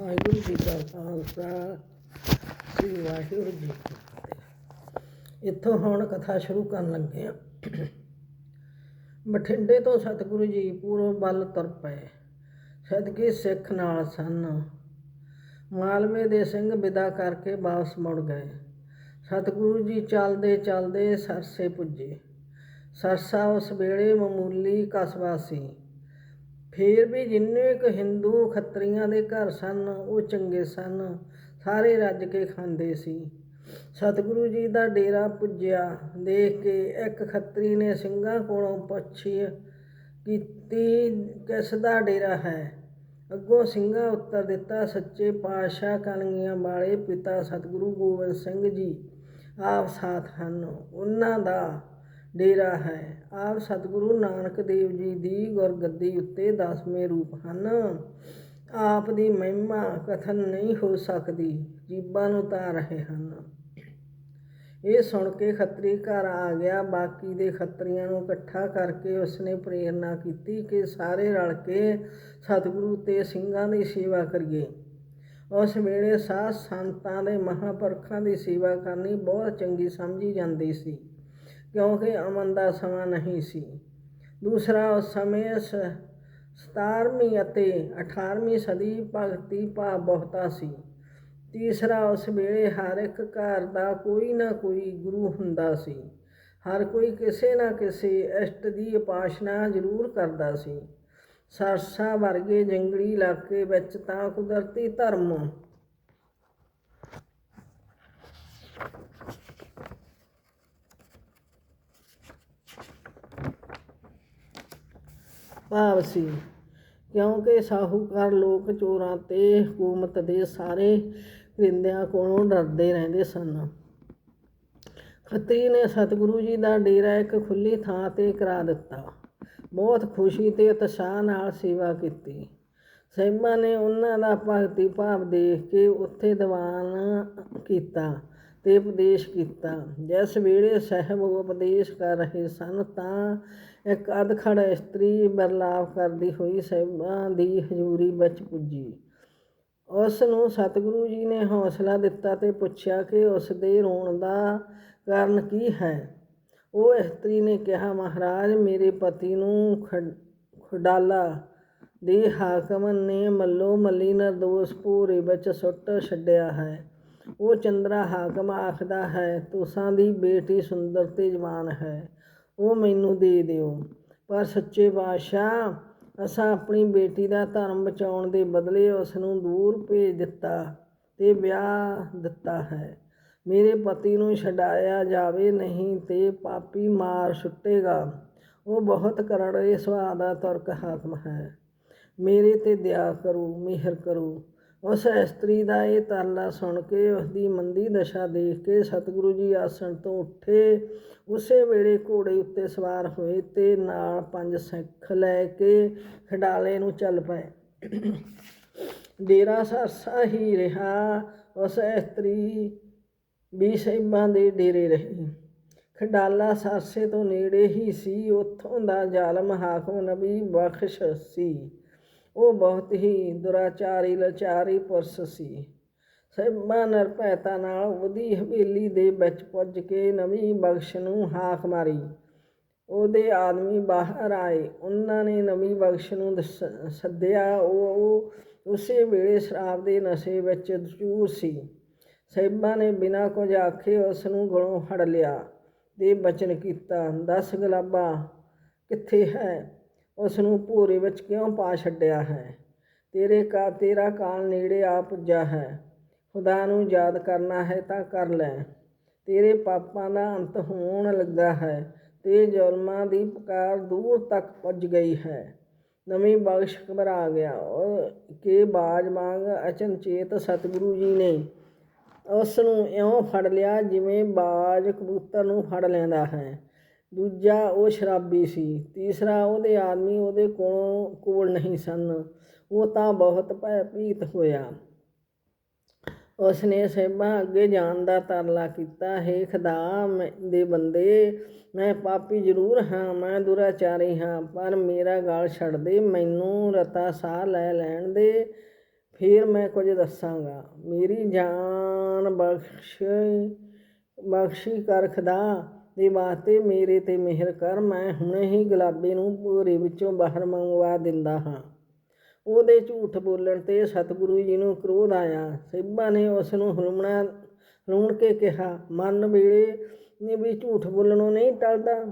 ਵਾਹਿਗੁਰੂ ਜੀ ਕਾ ਖਾਲਸਾ, ਸ੍ਰੀ ਵਾਹਿਗੁਰੂ ਜੀ ਕੀ ਫਤਿਹ। ਇੱਥੋਂ ਹੁਣ ਕਥਾ ਸ਼ੁਰੂ ਕਰਨ ਲੱਗੇ ਆ ਬਠਿੰਡੇ ਤੋਂ ਸਤਿਗੁਰੂ ਜੀ ਪੂਰਬ ਵੱਲ ਤੁਰ ਪਏ। ਸਦਕੇ ਸਿੱਖ ਨਾਲ ਸਨ। ਮਾਲਵੇ ਦੇ ਸਿੰਘ ਵਿਦਾ ਕਰਕੇ ਵਾਪਸ ਮੁੜ ਗਏ। ਸਤਿਗੁਰੂ ਜੀ ਚੱਲਦੇ ਚੱਲਦੇ ਸਰਸੇ ਪੁੱਜੇ। ਸਰਸਾ ਉਸ ਵੇਲੇ ਮਾਮੂਲੀ ਕਸਬਾ ਸੀ। ਫੇਰ ਵੀ ਜਿੰਨੇ ਕੁ ਹਿੰਦੂ ਖੱਤਰੀਆਂ ਦੇ ਘਰ ਸਨ, ਉਹ ਚੰਗੇ ਸਨ। ਸਾਰੇ ਰੱਜ ਕੇ ਖਾਂਦੇ ਸੀ। ਸਤਿਗੁਰੂ ਜੀ ਦਾ ਡੇਰਾ ਪੁੱਜਿਆ। ਦੇਖ ਕੇ ਇੱਕ ਖੱਤਰੀ ਨੇ ਸਿੰਘਾਂ ਕੋਲੋਂ ਪੁੱਛੀ ਕੀਤੀ, ਕਿਸ ਦਾ ਡੇਰਾ ਹੈ? ਅੱਗੋਂ ਸਿੰਘਾਂ ਉੱਤਰ ਦਿੱਤਾ, ਸੱਚੇ ਪਾਤਸ਼ਾਹ ਕਲਗੀਆਂ ਵਾਲੇ ਪਿਤਾ ਸਤਿਗੁਰੂ ਗੋਬਿੰਦ ਸਿੰਘ ਜੀ ਆਪ ਸਾਥ ਹਨ। ਉਹਨਾਂ ਦਾ ਡੇਰਾ ਹੈ। ਆਪ ਸਤਿਗੁਰੂ ਨਾਨਕ ਦੇਵ ਜੀ ਦੀ ਗੁਰਗੱਦੀ ਉੱਤੇ ਦਸਵੇਂ ਰੂਪ ਹਨ। ਆਪ ਦੀ ਮਹਿਮਾ ਕਥਨ ਨਹੀਂ ਹੋ ਸਕਦੀ, ਜੀਬਾਂ ਨੂੰ ਤਾਂ ਰਹੇ ਹਨ। ਇਹ ਸੁਣ ਕੇ ਖੱਤਰੀ ਘਰ ਆ ਗਿਆ। ਬਾਕੀ ਦੇ ਖੱਤਰੀਆਂ ਨੂੰ ਇਕੱਠਾ ਕਰਕੇ ਉਸਨੇ ਪ੍ਰੇਰਣਾ ਕੀਤੀ ਕਿ ਸਾਰੇ ਰਲ ਕੇ ਸਤਿਗੁਰੂ ਤੇ ਸਿੰਘਾਂ ਦੀ ਸੇਵਾ ਕਰੀਏ। ਉਸ ਵੇਲੇ ਸਾਧ ਸੰਤਾਂ ਦੇ ਮਹਾਪੁਰਖਾਂ ਦੀ ਸੇਵਾ ਕਰਨੀ ਬਹੁਤ ਚੰਗੀ ਸਮਝੀ ਜਾਂਦੀ ਸੀ। ਕਿਉਂਕਿ ਅਮਨ ਦਾ ਸਮਾਂ ਨਹੀਂ ਸੀ। ਦੂਸਰਾ ਉਸ ਸਮੇਂ ਸ- 17ਵੀਂ ਅਤੇ 18ਵੀਂ ਸਦੀ ਭਗਤੀ ਭਾਵ ਬਹੁਤਾ ਸੀ। ਤੀਸਰਾ ਉਸ ਵੇਲੇ ਹਰ ਇੱਕ ਘਰ ਦਾ ਕੋਈ ਨਾ ਕੋਈ ਗੁਰੂ ਹੁੰਦਾ ਸੀ। ਹਰ ਕੋਈ ਕਿਸੇ ਨਾ ਕਿਸੇ ਇਸ਼ਟ ਦੀ ਉਪਾਸਨਾ ਜ਼ਰੂਰ ਕਰਦਾ ਸੀ। ਸਰਸਾ ਵਰਗੇ ਜੰਗਲੀ ਇਲਾਕੇ ਵਿੱਚ ਤਾਂ ਕੁਦਰਤੀ ਧਰਮ ਭਾਵ ਸੀ ਕਿਉਂਕਿ ਸਾਹੂਕਾਰ ਲੋਕ ਚੋਰਾਂ ਤੇ ਹਕੂਮਤ ਦੇ ਸਾਰੇ ਕਰਿੰਦਿਆਂ ਕੋਲੋਂ ਡਰਦੇ ਰਹਿੰਦੇ ਸਨ। ਖੱਤਰੀ ਨੇ ਸਤਿਗੁਰੂ ਜੀ ਦਾ ਡੇਰਾ ਇੱਕ ਖੁੱਲੀ ਥਾਂ ਤੇ ਕਰਾ ਦਿੱਤਾ। ਬਹੁਤ ਖੁਸ਼ੀ ਤੇ ਉਤਸ਼ਾਹ ਨਾਲ ਸੇਵਾ ਕੀਤੀ। ਸਹਿਬਾਂ ਨੇ ਉਹਨਾਂ ਦਾ ਭਗਤੀ ਭਾਵ ਦੇਖ ਕੇ ਉੱਥੇ ਦੀਵਾਨ ਕੀਤਾ। ਤੇ ਉਪਦੇਸ਼ ਕੀਤਾ। ਜਿਸ ਵੇਲੇ ਸਹਿਬ ਉਪਦੇਸ਼ ਕਰ ਰਹੇ ਸਨ, ਤਾਂ ਇੱਕ ਅਧਖੜ ਇਸਤਰੀ ਬਰਲਾਵ ਕਰਦੀ ਹੋਈ ਸਹਿਬਾਂ ਦੀ ਹਜ਼ੂਰੀ ਵਿੱਚ ਪੁੱਜੀ। ਉਸ ਨੂੰ ਸਤਿਗੁਰੂ ਜੀ ਨੇ ਹੌਸਲਾ ਦਿੱਤਾ ਤੇ ਪੁੱਛਿਆ ਕਿ ਉਸ ਦੇ ਰੋਣ ਦਾ ਕਾਰਨ ਕੀ ਹੈ? ਉਹ ਇਸਤਰੀ ਨੇ ਕਿਹਾ, ਮਹਾਰਾਜ, ਮੇਰੇ ਪਤੀ ਨੂੰ ਖਡ- ਖੁਡਾਲਾ ਦੇ ਹਾਕਮ ਨੇ ਮੱਲੋ ਮੱਲੀ ਨਿਰਦੋਸ਼ ਭੂਰੇ ਵਿੱਚ ਸੁੱਟ ਛੱਡਿਆ ਹੈ। ਉਹ ਚੰਦਰਾ ਹਾਕਮ ਆਖਦਾ ਹੈ, ਤੁਸਾਂ ਦੀ ਬੇਟੀ ਸੁੰਦਰ ਤੇ ਜਵਾਨ ਹੈ, ਉਹ ਮੈਨੂੰ ਦੇ ਦਿਓ। ਪਰ ਸੱਚੇ ਬਾਦਸ਼ਾਹ ਅਸਾਂ ਆਪਣੀ ਬੇਟੀ ਦਾ ਧਰਮ ਬਚਾਉਣ ਦੇ ਬਦਲੇ ਉਸ ਨੂੰ ਦੂਰ ਭੇਜ ਦਿੱਤਾ ਤੇ ਵਿਆਹ ਦਿੱਤਾ ਹੈ। ਮੇਰੇ ਪਤੀ ਨੂੰ ਛਡਾਇਆ ਜਾਵੇ ਨਹੀਂ ਤੇ ਪਾਪੀ ਮਾਰ ਛੁੱਟੇਗਾ ਉਹ ਬਹੁਤ ਕਰੜੇ ਸੁਭਾਅ ਦਾ ਤੁਰਕ ਹਾਕਮ ਹੈ। ਮੇਰੇ ਤੇ ਦਇਆ ਕਰੋ, ਮਿਹਰ ਕਰੋ। ਉਸ ਇਸਤਰੀ ਦਾ ਇਹ ਤਰਲਾ ਸੁਣ ਕੇ ਉਸ ਦੀ ਮੰਦੀ ਦਸ਼ਾ ਦੇਖ ਕੇ ਸਤਿਗੁਰੂ ਜੀ ਆਸਣ ਤੋਂ ਉੱਠੇ। ਉਸੇ ਵੇਲੇ ਘੋੜੇ ਉੱਤੇ ਸਵਾਰ ਹੋਏ ਤੇ ਨਾਲ ਪੰਜ ਸਿੱਖ ਲੈ ਕੇ ਖਡਾਲੇ ਨੂੰ ਚੱਲ ਪਏ। ਡੇਰਾ ਸਰਸਾ ਹੀ ਰਿਹਾ, ਉਸ ਇਸਤਰੀ ਵੀ ਸਹਿਬਾਂ ਦੇ ਡੇਰੇ ਰਹੀ। ਖਡਾਲਾ ਸਰਸੇ ਤੋਂ ਨੇੜੇ ਹੀ ਸੀ, ਉੱਥੋਂ ਦਾ ਜ਼ਾਲਮ ਹਾਕਮ ਨਬੀ ਬਖਸ਼ ਸੀ। ਉਹ ਬਹੁਤ ਹੀ ਦੁਰਾਚਾਰੀ ਲਚਾਰੀ ਪੁਰਸ਼ ਸੀ। ਸਹਿਬਾਂ ਨਿਰਭੈਤਾ ਨਾਲ ਉਹਦੀ ਹਵੇਲੀ ਦੇ ਵਿੱਚ ਪੁੱਜ ਕੇ ਨਵੀਂ ਬਖਸ਼ ਨੂੰ ਹਾਕ ਮਾਰੀ। ਉਹਦੇ ਆਦਮੀ ਬਾਹਰ ਆਏ। ਉਹਨਾਂ ਨੇ ਨਵੀਂ ਬਖਸ਼ ਨੂੰ ਦਸ- ਸੱਦਿਆ। ਉਹ ਉਸੇ ਵੇਲੇ ਸ਼ਰਾਬ ਦੇ ਨਸ਼ੇ ਵਿੱਚ ਚੂਰ ਸੀ। ਸਹਿਬਾਂ ਨੇ ਬਿਨਾਂ ਕੁਝ ਆਖੇ ਉਸ ਨੂੰ ਗਲੋਂ ਫੜ ਲਿਆ ਤੇ ਬਚਨ ਕੀਤਾ। ਦਸ ਗਲਾਬਾ, ਕਿੱਥੇ ਹੈ? ਉਸ ਨੂੰ ਭੋਰੇ ਵਿੱਚ ਕਿਉਂ ਪਾ ਛੱਡਿਆ ਹੈ? ਤੇਰੇ ਕਾ, ਤੇਰਾ ਕਾਲ ਨੇੜੇ ਆ ਪੁੱਜਾ ਹੈ। ਖੁਦਾ ਨੂੰ ਯਾਦ ਕਰਨਾ ਹੈ ਤਾਂ ਕਰ ਲੈ। ਤੇਰੇ ਪਾਪਾਂ ਦਾ ਅੰਤ ਹੋਣ ਲੱਗਾ ਹੈ ਤੇ ਜ਼ੁਲਮਾਂ ਦੀ ਪੁਕਾਰ ਦੂਰ ਤੱਕ ਪੁੱਜ ਗਈ ਹੈ। ਨਵੀਂ ਬਖਸ਼ ਘਬਰਾ ਗਿਆ। ਉਹ ਕੇ ਬਾਜ ਵਾਂਗ ਅਚਨਚੇਤ ਸਤਿਗੁਰੂ ਜੀ ਨੇ ਉਸ ਨੂੰ ਇਉਂ ਫੜ ਲਿਆ ਜਿਵੇਂ ਬਾਜ ਕਬੂਤਰ ਨੂੰ ਫੜ ਲੈਂਦਾ ਹੈ। ਦੂਜਾ ਉਹ ਸ਼ਰਾਬੀ ਸੀ, ਤੀਸਰਾ ਉਹਦੇ ਆਦਮੀ ਉਹਦੇ ਕੋਲੋਂ ਕੋਲ ਨਹੀਂ ਸਨ, ਉਹ ਤਾਂ ਬਹੁਤ ਭੈਭੀਤ ਹੋਇਆ। ਉਸਨੇ ਸਹਿਬਾਂ ਅੱਗੇ ਜਾਣ ਦਾ ਤਰਲਾ ਕੀਤਾ, ਹੈ ਖੁਦਾ ਦੇ ਬੰਦੇ, ਮੈਂ ਪਾਪੀ ਜ਼ਰੂਰ ਹਾਂ, ਮੈਂ ਦੁਰਾਚਾਰੀ ਹਾਂ, ਪਰ ਮੇਰਾ ਗਾਲ ਛੱਡ ਦੇ, ਮੈਨੂੰ ਰਤਾ ਸਾਹ ਲੈ ਲੈਣ ਦੇ, ਫਿਰ ਮੈਂ ਕੁਝ ਦੱਸਾਂਗਾ। ਮੇਰੀ ਜਾਨ ਬਖਸ਼, ਬਖਸ਼ੀ ਕਰ ਖੁਦਾ। ਦੇ ਵਾਸਤੇ ਮੇਰੇ ਤੇ ਮਿਹਰ ਕਰ, ਮੈਂ ਹੁਣੇ ਹੀ ਗੁਲਾਬੇ ਨੂੰ ਭੋਰੇ ਵਿੱਚੋਂ ਬਾਹਰ ਮੰਗਵਾ ਦਿੰਦਾ ਹਾਂ। ਉਹਦੇ ਝੂਠ ਬੋਲਣ ਤੇ ਸਤਿਗੁਰੂ ਜੀ ਨੂੰ ਕ੍ਰੋਧ ਆਇਆ। ਸਹਿਬਾ ਨੇ ਉਸ ਨੂੰ ਹਲਮਣਾ ਹਲੂਣ ਕੇ ਕਿਹਾ, ਮਨ ਵੇਲੇ ਨੇ ਵੀ ਝੂਠ ਬੋਲਣੋਂ ਨਹੀਂ ਟਲਦਾ।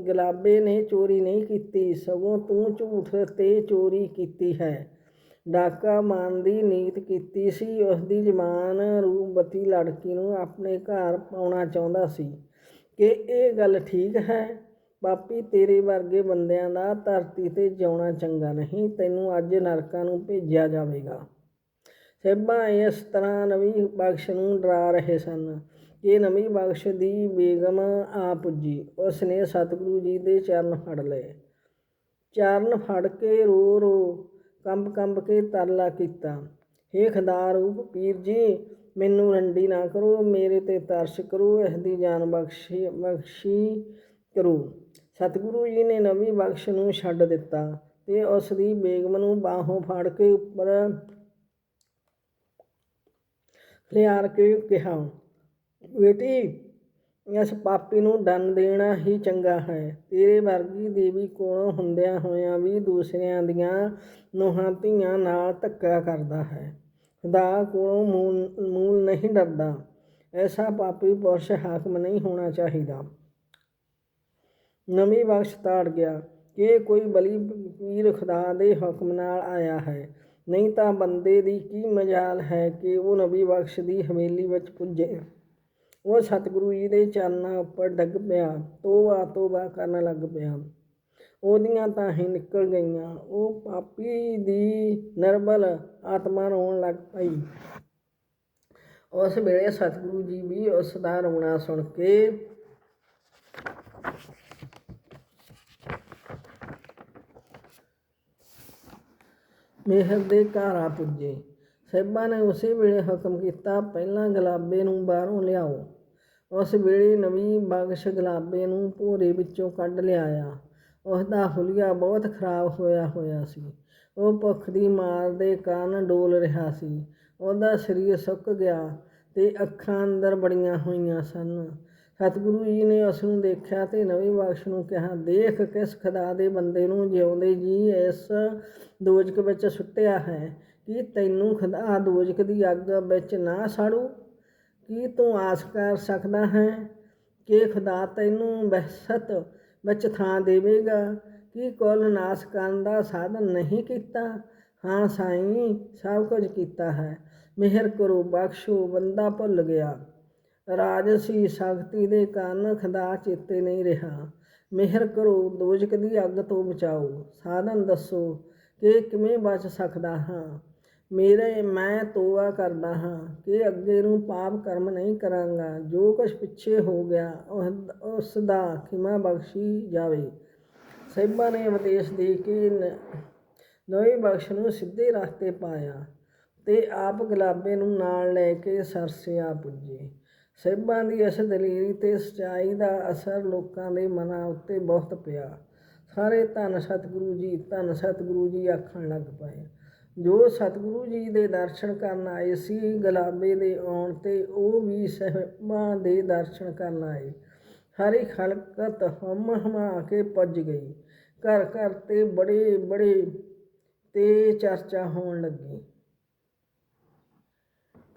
ਗੁਲਾਬੇ ਨੇ ਚੋਰੀ ਨਹੀਂ ਕੀਤੀ, ਸਗੋਂ ਤੂੰ ਝੂਠ ਤੇ ਚੋਰੀ ਕੀਤੀ ਹੈ। ਡਾਕਾ ਮਾਨ ਦੀ ਨੀਤ ਕੀਤੀ ਸੀ ਉਸ ਦੀ ਜਵਾਨ ਰੂਪਵਤੀ ਲੜਕੀ ਨੂੰ ਆਪਣੇ ਘਰ ਪਾਉਣਾ ਚਾਹੁੰਦਾ ਸੀ। ਕਿ ਇਹ ਗੱਲ ਠੀਕ ਹੈ? ਪਾਪੀ ਤੇਰੇ ਵਰਗੇ ਬੰਦਿਆਂ ਦਾ ਧਰਤੀ ਤੇ ਜਿਉਣਾ ਚੰਗਾ ਨਹੀਂ। ਤੈਨੂੰ ਅੱਜ ਨਰਕਾਂ ਨੂੰ ਭੇਜਿਆ ਜਾਵੇਗਾ। ਸਹਿਬਾਂ ਇਸ ਤਰ੍ਹਾਂ ਨਵੀਂ ਬਖਸ਼ ਨੂੰ ਡਰਾ ਰਹੇ ਸਨ ਕਿ ਨਵੀਂ ਬਖਸ਼ ਦੀ ਬੇਗਮ ਆ ਪੁੱਜੀ। ਉਸ ਨੇ ਸਤਿਗੁਰੂ ਜੀ ਦੇ ਚਰਨ ਫੜ ਲਏ। ਚਰਨ ਫੜ ਕੇ ਰੋ ਰੋ ਕੰਬ ਕੰਬ ਕੇ ਤਰਲਾ ਕੀਤਾ। ਹੇ ਖੁਦਾ ਰੂਪ ਪੀਰ ਜੀ, ਮੈਨੂੰ ਰੰਡੀ ਨਾ ਕਰੋ, ਮੇਰੇ ਤੇ ਤਰਸ ਕਰੋ ਇਸ ਦੀ ਜਾਨ ਬਖਸ਼ੀ ਬਖਸ਼ੀ ਕਰੋ। ਸਤਿਗੁਰੂ ਜੀ ਨੇ ਨਵੀਂ ਬਖਸ਼ ਨੂੰ ਛੱਡ ਦਿੱਤਾ ਤੇ ਉਸ ਦੀ ਬੇਗਮ ਨੂੰ ਬਾਹੋਂ ਫੜ ਕੇ ਉੱਪਰ ਲਿਆਰ ਕੇ ਕਿਹਾ, ਬੇਟੀ, ਇਸ ਪਾਪੀ ਨੂੰ ਦੰਡ ਦੇਣਾ ਹੀ ਚੰਗਾ ਹੈ। ਤੇਰੇ ਵਰਗੀ ਦੇਵੀ ਕੋਲੋਂ ਹੁੰਦਿਆਂ ਹੋਇਆਂ ਵੀ ਦੂਸਰਿਆਂ ਦੀਆਂ ਨੋਹਾਂ ਧੀਆਂ ਨਾਲ ਧੱਕਾ ਕਰਦਾ ਹੈ। ਖੁਦਾ ਕੋਲੋਂ ਮੂਲ ਮੂਲ ਨਹੀਂ ਡਰਦਾ। ਐਸਾ ਪਾਪੀ ਪੁਰਸ਼ ਹਾਕਮ ਨਹੀਂ ਹੋਣਾ ਚਾਹੀਦਾ। ਨਵੀਂ ਬਖਸ਼ ਤਾੜ ਗਿਆ। ਕਿ ਕੋਈ ਬਲੀ ਪੀਰ ਖੁਦਾ ਦੇ ਹੁਕਮ ਨਾਲ ਆਇਆ ਹੈ। ਨਹੀਂ ਤਾਂ ਬੰਦੇ ਦੀ ਕੀ ਮਜਾਲ ਹੈ ਕਿ ਉਹ ਨਵੀਂ ਬਖਸ਼ ਦੀ ਹਵੇਲੀ ਵਿੱਚ ਪੁੱਜੇ। ਉਹ ਸਤਿਗੁਰੂ ਜੀ ਦੇ ਚਰਨਾਂ ਉੱਪਰ ਡਿੱਗ ਪਿਆ। ਤੋਬਾ ਤੋਬਾ ਕਰਨ ਲੱਗ ਪਿਆ। ਉਹਦੀਆਂ ਤਾਂ ਹੀ ਨਿਕਲ ਗਈਆਂ। ਉਹ ਪਾਪੀ ਦੀ ਨਿਰਬਲ ਆਤਮਾ ਰੋਣ ਲੱਗ ਪਈ। ਉਸ ਵੇਲੇ ਸਤਿਗੁਰੂ ਜੀ ਵੀ ਉਸ ਦਾ ਰੋਣਾ ਸੁਣ ਕੇ ਮਿਹਰ ਦੇ ਘਰ ਆ ਪੁੱਜੇ। ਸਾਹਿਬਾਂ ਨੇ ਉਸੇ ਵੇਲੇ ਹੁਕਮ ਕੀਤਾ, ਪਹਿਲਾਂ ਗੁਲਾਬੇ ਨੂੰ ਬਾਹਰੋਂ ਲਿਆਓ। ਉਸ ਵੇਲੇ ਨਵੀਂ ਬਖਸ਼ ਗੁਲਾਬੇ ਨੂੰ ਭੋਰੇ ਵਿੱਚੋਂ ਕੱਢ ਲਿਆਇਆ। ਉਸ ਹੁਲੀਆ ਬਹੁਤ ਖਰਾਬ ਹੋਇਆ ਹੋਇਆ ਸੀ। ਉਹ ਭੁੱਖ ਦੀ ਮਾਰ ਦੇ ਕਾਰਨ ਡੋਲ ਰਿਹਾ ਸੀ। ਉਹਦਾ ਸਰੀਰ ਸੁੱਕ ਗਿਆ ਤੇ ਅੱਖਾਂ ਅੰਦਰ ਬੜੀਆਂ ਹੋਈਆਂ ਸਨ। ਸਤਿਗੁਰੂ ਜੀ ਨੇ ਉਸ ਨੂੰ ਦੇਖਿਆ ਤੇ ਨਵੀਂ ਬਖਸ਼ ਨੂੰ ਕਿਹਾ, ਦੇਖ ਕਿਸ ਖੁਦਾ ਦੇ ਬੰਦੇ ਨੂੰ ਜਿਉਂਦੇ ਜੀ ਇਸ ਦੋਜਕ ਵਿੱਚ ਸੁੱਟਿਆ ਹੈ। ਕੀ ਤੈਨੂੰ ਖੁਦਾ ਦੋਜਕ ਦੀ ਅੱਗ ਵਿੱਚ ਨਾ ਸਾੜੂ? ਕੀ ਤੂੰ ਆਸ ਕਰ ਸਕਦਾ ਹੈ ਕਿ ਖੁਦਾ ਤੈਨੂੰ ਬਹਿਸ਼ਤ ਵਿੱਚ ਥਾਂ ਦੇਵੇਗਾ। ਕੀ ਕੁੱਲ ਨਾਸ ਕਰਨ ਦਾ ਸਾਧਨ ਨਹੀਂ ਕੀਤਾ? ਹਾਂ ਸਾਈਂ, ਸਭ ਕੁਝ ਕੀਤਾ ਹੈ। ਮਿਹਰ ਕਰੋ, ਬਖਸ਼ੋ, ਬੰਦਾ ਭੁੱਲ ਗਿਆ। ਰਾਜਸੀ ਸ਼ਕਤੀ ਦੇ ਕਾਰਨ ਖੁਦਾ ਚੇਤੇ ਨਹੀਂ ਰਿਹਾ। ਮਿਹਰ ਕਰੋ, ਦੋਜਕ ਦੀ ਅੱਗ ਤੋਂ ਬਚਾਓ। ਸਾਧਨ ਦੱਸੋ, ਕਿ ਕਿਵੇਂ ਬਚ ਸਕਦਾ ਹਾਂ? ਮੇਰੇ ਮੈਂ ਤੋਬਾ ਕਰਦਾ ਹਾਂ ਕਿ ਅੱਗੇ ਨੂੰ ਪਾਪ ਕਰਮ ਨਹੀਂ ਕਰਾਂਗਾ। ਜੋ ਕੁਛ ਪਿੱਛੇ ਹੋ ਗਿਆ, ਉਹ- ਉਸ ਦਾ ਖਿਮਾ ਬਖਸ਼ੀ ਜਾਵੇ। ਸਾਹਿਬਾਂ ਨੇ ਉਪਦੇਸ਼ ਦੇ ਕੇ ਨ- ਨਵੀਂ ਬਖਸ਼ ਨੂੰ ਸਿੱਧੇ ਰਸਤੇ ਪਾਇਆ ਤੇ ਆਪ ਗੁਲਾਬੇ ਨੂੰ ਨਾਲ ਲੈ ਕੇ ਸਰਸਿਆ ਪੁੱਜੇ। ਸਾਹਿਬਾਂ ਦੀ ਇਸ ਦਲੇਰੀ ਤੇ ਸਚਾਈ ਦਾ ਅਸਰ ਲੋਕਾਂ ਦੇ ਮਨਾਂ ਉੱਤੇ ਬਹੁਤ ਪਿਆ। ਸਾਰੇ ਧੰਨ ਸਤਿਗੁਰੂ ਜੀ, ਧੰਨ ਸਤਿਗੁਰੂ ਜੀ ਆਖਣ ਲੱਗ ਪਏ। ਜੋ ਸਤਿਗੁਰੂ ਜੀ ਦੇ ਦਰਸ਼ਨ ਕਰਨ ਆਏ ਸੀ ਗੁਲਾਬੇ ਦੇ ਆਉਣ ਤੇ ਉਹ ਵੀ ਸਾਹਿਬਾਂ ਦੇ ਦਰਸ਼ਨ ਕਰਨ ਆਏ। ਹਰੀ ਖਲਕਤ ਹਮ ਹਮਾ ਕੇ ਪੁੱਜ ਗਈ। ਘਰ ਘਰ ਤੇ ਬੜੇ ਬੜੇ ਤੇ ਚਰਚਾ ਹੋਣ ਲੱਗੀ।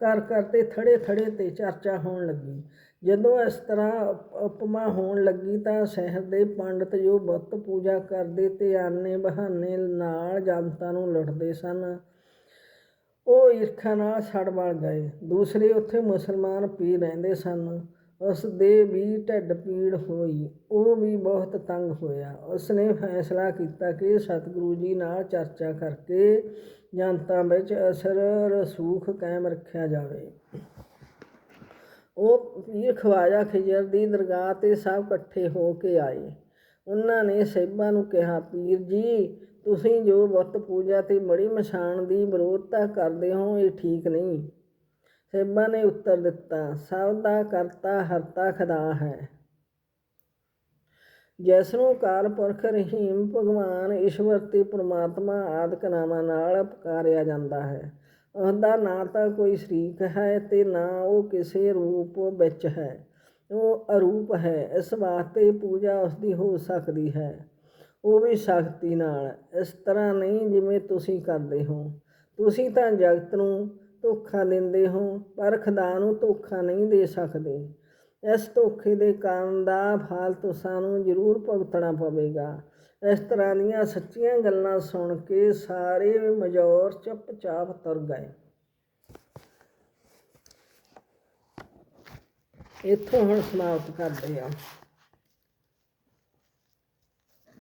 ਘਰ ਘਰ ਤੇ ਥੜੇ ਥੜੇ ਤੇ ਚਰਚਾ ਹੋਣ ਲੱਗੀ। ਜਦੋਂ ਇਸ ਤਰ੍ਹਾਂ ਉਪ- ਉਪਮਾ ਹੋਣ ਲੱਗੀ ਤਾਂ ਸ਼ਹਿਰ ਦੇ ਪੰਡਤ ਜੋ ਬੁੱਤ ਪੂਜਾ ਕਰਦੇ ਤੇ ਆਨੇ ਬਹਾਨੇ ਨਾਲ ਜਨਤਾ ਨੂੰ ਲੁੱਟਦੇ ਸਨ, ਉਹ ਈਰਖਾ ਨਾਲ ਸੜ ਬਲ ਗਏ। ਦੂਸਰੇ ਉੱਥੇ ਮੁਸਲਮਾਨ ਪੀਰ ਰਹਿੰਦੇ ਸਨ। ਉਸ ਦੇ ਵੀ ਢਿੱਡ ਪੀੜ ਹੋਈ, ਉਹ ਵੀ ਬਹੁਤ ਤੰਗ ਹੋਇਆ। ਉਸ ਨੇ ਫੈਸਲਾ ਕੀਤਾ ਕਿ ਸਤਿਗੁਰੂ ਜੀ ਨਾਲ ਚਰਚਾ ਕਰਕੇ ਜਨਤਾ ਵਿੱਚ ਅਸਰ ਰਸੂਖ ਕਾਇਮ ਰੱਖਿਆ ਜਾਵੇ। ਉਹ ਪੀਰ ਖਵਾਜਾ ਖਿਜਰ ਦੀ ਦਰਗਾਹ ਤੇ ਸਭ ਇਕੱਠੇ ਹੋ ਕੇ ਆਏ। ਉਹਨਾਂ ਨੇ ਸਹਿਬਾਂ ਨੂੰ ਕਿਹਾ, ਪੀਰ ਜੀ, ਤੁਸੀਂ ਜੋ ਬੁੱਤ ਪੂਜਾ ਤੇ ਮੜੀ ਮਸ਼ਾਨ ਦੀ ਵਿਰੋਧਤਾ ਕਰਦੇ ਹੋ, ਇਹ ਠੀਕ ਨਹੀਂ। ਸਹਿਬਾਂ ਨੇ ਉੱਤਰ ਦਿੱਤਾ, ਸਭ ਦਾ ਕਰਤਾ ਹਰਤਾ ਖੁਦਾ ਹੈ। ਜਿਸ ਕਾਲ ਪੁਰਖ, ਰਹੀਮ, ਭਗਵਾਨ, ਈਸ਼ਵਰ ਤੇ ਪ੍ਰਮਾਤਮਾ ਆਦਿਕ ਨਾਮਾਂ ਨਾਲ ਪੁਕਾਰਿਆ ਜਾਂਦਾ ਹੈ। ਉਹਦਾ ਨਾ ਤਾਂ ਕੋਈ ਸ਼ਰੀਕ ਹੈ ਤੇ ਨਾ ਉਹ ਕਿਸੇ ਰੂਪ ਵਿੱਚ ਹੈ। ਉਹ ਅਰੂਪ ਹੈ, ਇਸ ਵਾਸਤੇ ਪੂਜਾ ਉਸ ਦੀ ਹੋ ਸਕਦੀ ਹੈ। ਉਹ ਵੀ ਸ਼ਕਤੀ ਨਾਲ, ਇਸ ਤਰ੍ਹਾਂ ਨਹੀਂ ਜਿਵੇਂ ਤੁਸੀਂ ਕਰਦੇ ਹੋ। ਤੁਸੀਂ ਤਾਂ ਜਗਤ ਨੂੰ ਧੋਖਾ ਦਿੰਦੇ ਹੋ, ਪਰ ਖੁਦਾ ਨੂੰ ਧੋਖਾ ਨਹੀਂ ਦੇ ਸਕਦੇ। ਇਸ ਧੋਖੇ ਦੇ ਕਾਰਨ ਦਾ ਫਲ ਤੁਸਾਂ ਨੂੰ ਜ਼ਰੂਰ ਭੁਗਤਣਾ ਪਵੇਗਾ। ਇਸ ਤਰ੍ਹਾਂ ਦੀਆਂ ਸੱਚੀਆਂ ਗੱਲਾਂ ਸੁਣ ਕੇ ਸਾਰੇ ਮਜੌਰ ਚੁੱਪਚਾਪ ਤੁਰ ਗਏ। ਇੱਥੋਂ ਹੁਣ ਸਮਾਪਤ ਕਰਦੇ ਹਾਂ।